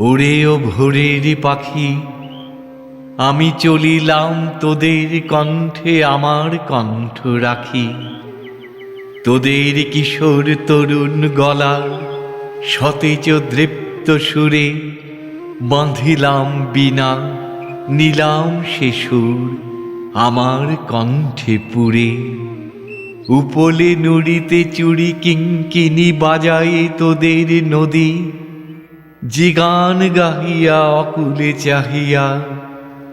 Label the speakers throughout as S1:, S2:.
S1: ওরে ও ভোরের পাখি, আমি চলিলাম তোদের কণ্ঠে আমার কণ্ঠ রাখি। তোদের কিশোর তরুণ গলার সতেজ দৃপ্ত সুরে বাঁধিলাম বিনা, নিলাম সে সুর আমার কণ্ঠে পুরে। উপলে নুড়িতে চুড়ি কিঙ্কিনি বাজায় তোদের নদী জিগান গাহিয়া, অকুলে চাহিয়া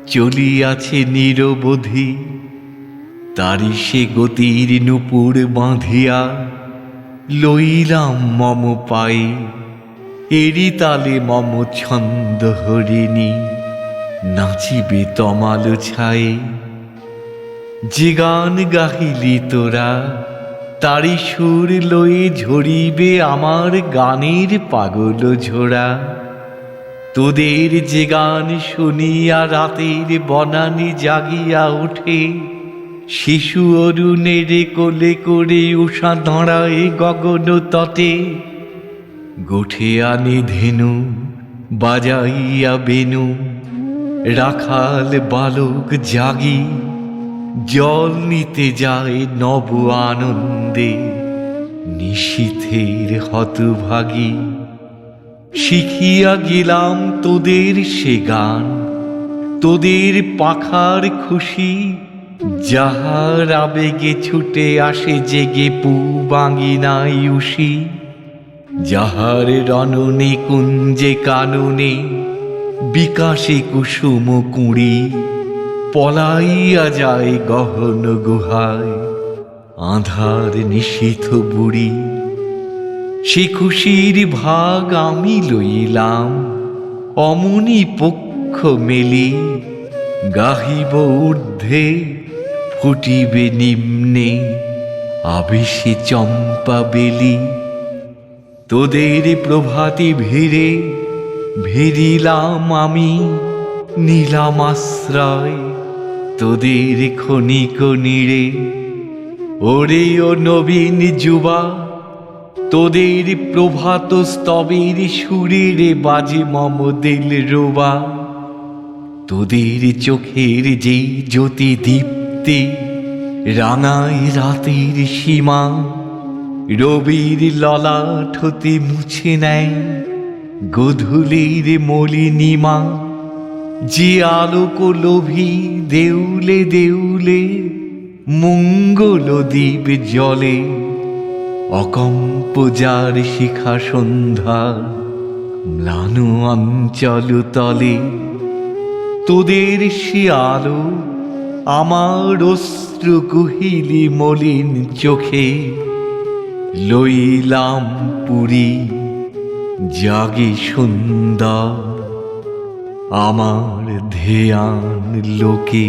S1: চলিয়াছে নিরবধি। তারি সে গতির নুপুর বাঁধিয়া লইলাম মম পায়ে। এরি তালে মম ছন্দ হরিণী, নাচিবে তমাল ছায়ে। যে গান গাহিলি তোরা তারি সুর লয়ে ঝরিবে আমার গানের পাগল ঝোড়া। তোদের যে গান শুনিয়া রাতের বনানি জাগিয়া ওঠে শিশু অরুণের কোলে করে উষা দাঁড়ায় গগন তটে। গোঠে আনে ধেনু, বাজাইয়া বেনু, রাখাল বালক জাগি জল নিতে যায় নব আনন্দে, নিশীথের হতভাগী। শিখিয়া গেলাম তোদের সে গান, তোদের পাখার খুশি। যাহার আবেগে ছুটে আসে জেগে পু বাঙ্গিনাই উষি। যাহার রণনে কুঞ্জে কাননে, বিকাশে কুসুম কুঁড়ি। পলাইয়া যায় গহন গুহায়, আধার নিশীথ বুড়ি। সে খুশির ভাগ আমি লইলাম, অমনি পক্ষ মেলি, গাহিব ঊর্ধ্বে, ফুটিবে নিম্নে, আবেশে চম্পা বেলি। তোদের প্রভাতি ভিড়ে ভিড়িলাম আমি নিলাম আশ্রয় তোদের ক্ষণিক নিড়ে ওরে ও নবীন যুবা, তোদের প্রভাত স্তবের সুরের বাজে মম দিল রোবা। তোদের চোখের যে জ্যোতি দীপ্তি, রাঙায় রাতের সীমা, রবির ললাট হতে মুছে নেয়, গধূলির মলিনীমা। যে আলোক লোভী দেউলে দেউলে, মঙ্গল দ্বীপ জলে, অকম্প যার শিখা সন্ধ্যা ম্লান অঞ্চল তলে। তোদের সে আলো আমার অশ্রু কুহিলি মলিন চোখে, লইলাম পুরী, জাগে সুন্দর আমার ধ্যান লোকে